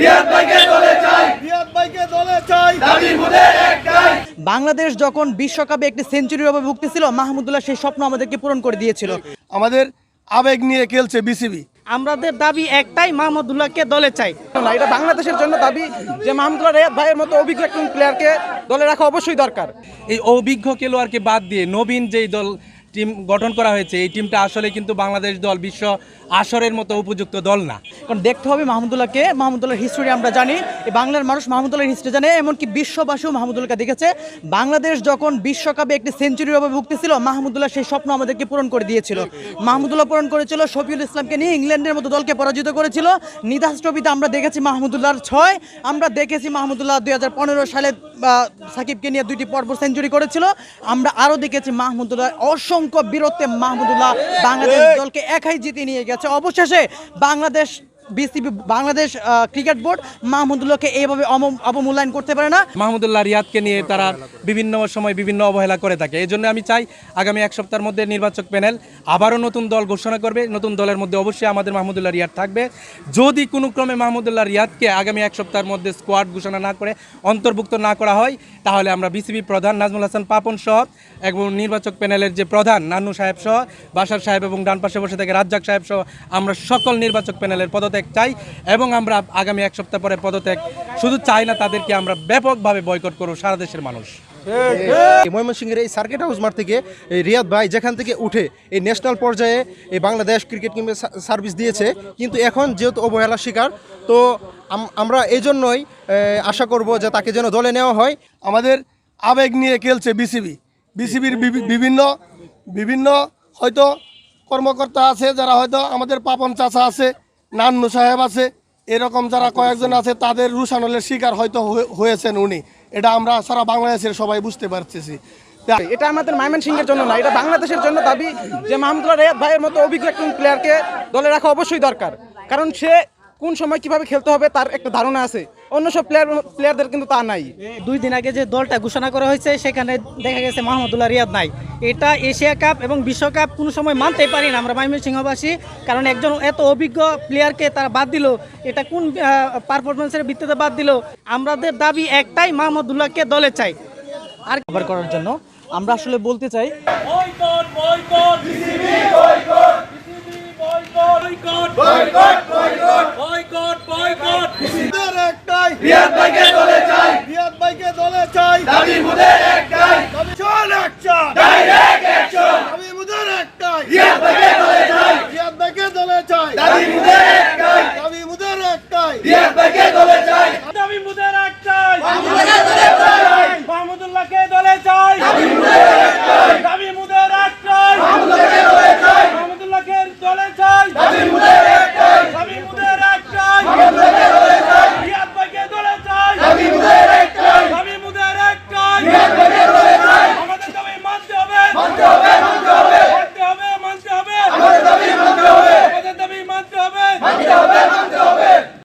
রিয়াদ ভাইকে দলে চাই। রিয়াদ ভাইকে দলে চাই। দাবি মুদের একটাই। বাংলাদেশ যখন বিশ্বকাপে একটি সেঞ্চুরির অভাবে ভুগতেছিল মাহমুদুল্লাহ সেই স্বপ্ন আমাদেরকে পূরণ করে দিয়েছিল। আমাদের আবেগ নিয়ে খেলছে বিসিবি। আমাদের দাবি একটাই মাহমুদুল্লাহকে দলে চাই। না এটা বাংলাদেশের জন্য দাবি যে মাহমুদুল্লাহ রেয়াদ ভাইয়ের মতো অভিজ্ঞ একজন প্লেয়ারকে দলে রাখা অবশ্যই দরকার। এই অভিজ্ঞ খেলোয়াড়কে বাদ দিয়ে নবীন যেই দল টিম গঠন করা হয়েছে, এই টিমটা আসলে কিন্তু বাংলাদেশ দল, বিশ্ব আসরের মতো উপযুক্ত দল না। কারণ দেখতে হবে মাহমুদুল্লাহকে, মাহমুদুল্লাহর হিস্টোরি আমরা জানি বাংলার মানুষ মাহমুদুল্লাহর হিস্ট্রি জানে, এমনকি বিশ্ববাসীও মাহমুদুল্লাহকে দেখেছে। বাংলাদেশ যখন বিশ্বকাপে একটি সেঞ্চুরির অভাবে ভুগতেছিল, মাহমুদুল্লাহ সেই স্বপ্ন আমাদেরকে পূরণ করে দিয়েছিল। মাহমুদুল্লাহ পূরণ করেছিল, শফিউল ইসলামকে নিয়ে ইংল্যান্ডের মতো দলকে পরাজিত করেছিল। নিদাস ট্রফিতে আমরা দেখেছি মাহমুদুল্লাহর ছয়, আমরা দেখেছি মাহমুদুল্লাহ দুই হাজার পনেরো সালে সাকিবকে নিয়ে দুইটি পরপর সেঞ্চুরি করেছিল। আমরা আরও দেখেছি মাহমুদুল্লাহ অসংখ্য বীরত্বে মাহমুদুল্লাহ বাংলাদেশ দলকে একাই জিতে নিয়ে গেছে। অবশেষে Bangladesh BCB Bangladesh cricket board মাহমুদুল্লাহকে এইভাবে অবমূল্যায়ন করতে পারে না। মাহমুদুল্লাহ রিয়াদকে নিয়ে তারা বিভিন্ন সময় বিভিন্ন অবহেলা করে থাকে। এই জন্য আমি চাই আগামী এক সপ্তাহের মধ্যে নির্বাচক প্যানেল আবারও নতুন দল ঘোষণা করবে। নতুন দলের মধ্যে অবশ্যই আমাদের মাহমুদুল্লাহ রিয়াদ থাকবে। যদি কোনো ক্রমে মাহমুদুল্লাহ রিয়াদকে আগামী এক সপ্তাহের মধ্যে স্কোয়াড ঘোষণা না করে, অন্তর্ভুক্ত না করা হয়, তাহলে আমরা বিসিবি প্রধান নাজমুল হাসান পাপন সহ এবং নির্বাচক প্যানেলের যে প্রধান নান্নু সাহেব সহ, বাসার সাহেব এবং ডান পাশে বসে থাকে রাজ্জাক সাহেব সহ, আমরা সকল নির্বাচক প্যানেলের পদত্যাগ চাই এবং আমরা আগামী এক সপ্তাহ পরে পদত্যাগ শুধু চাই না তাদেরকে আমরা ব্যাপকভাবে বয়কট করব সারা দেশের মানুষ। ময়মনসিংহের এই সার্কিট হাউস মাঠ থেকে এই রিয়াদ ভাই যেখান থেকে উঠে এই ন্যাশনাল পর্যায়ে এই বাংলাদেশ ক্রিকেট টিমে সার্ভিস দিয়েছে কিন্তু এখন যেহেতু অবহেলার শিকার তো আমরা এই জন্যই আশা করব যে তাকে যেন দলে নেওয়া হয়। আমাদের আবেগ নিয়ে খেলছে বিসিবি। বিসিবির বিভিন্ন বিভিন্ন হয়তো কর্মকর্তা আছে যারা হয়তো আমাদের পাপন চাচা আছে নান্নু সাহেব আছে, এরকম যারা কয়েকজন আছে, তাদের রুশানলের শিকার হয়তো হয়েছেন উনি। এটা আমরা সারা বাংলাদেশের সবাই বুঝতে পারতেছি। এটা আমাদের ময়মনসিংহের জন্য না, এটা বাংলাদেশের জন্য দাবি যে মাহমুদুল্লাহ রেয়াদ ভাইয়ের মতো অভিজ্ঞ একজন প্লেয়ারকে দলে রাখা অবশ্যই দরকার। কারণ সে কোন সময় কীভাবে খেলতে হবে তার একটা ধারণা আছে। অন্য সব প্লেয়ার প্লেয়ারদের কিন্তু তা নাই। দুই দিন আগে যে দলটা ঘোষণা করা হয়েছে সেখানে দেখা গেছে মাহমুদুল্লাহ রিয়াদ নাই। এটা এশিয়া কাপ এবং বিশ্বকাপ কোনো সময় মানতেই পারি না আমরা ময়মনসিংহবাসী কারণ একজন এত অভিজ্ঞ প্লেয়ারকে তারা বাদ দিল এটা কোন পারফরমেন্সের ভিত্তিতে বাদ দিল? আমাদের দাবি একটাই মাহমুদুল্লাহকে দলে চাই। আর কভার করার জন্য আমরা আসলে বলতে চাই মুদের একটাই রিয়াদ ভাইকে দলে চাই রিয়াদ ভাইকে দলে চাই দাবি মুদের একটাই দাবি চল অ্যাকশন ডাইরেক্ট অ্যাকশন দাবি মুদের একটাই রিয়াদ ভাইকে দলে চাই রিয়াদ ভাইকে দলে চাই। দাবি মুদের একটাই। দাবি মুদের একটাই। দলে চাই। দাবি মুদের একটাই।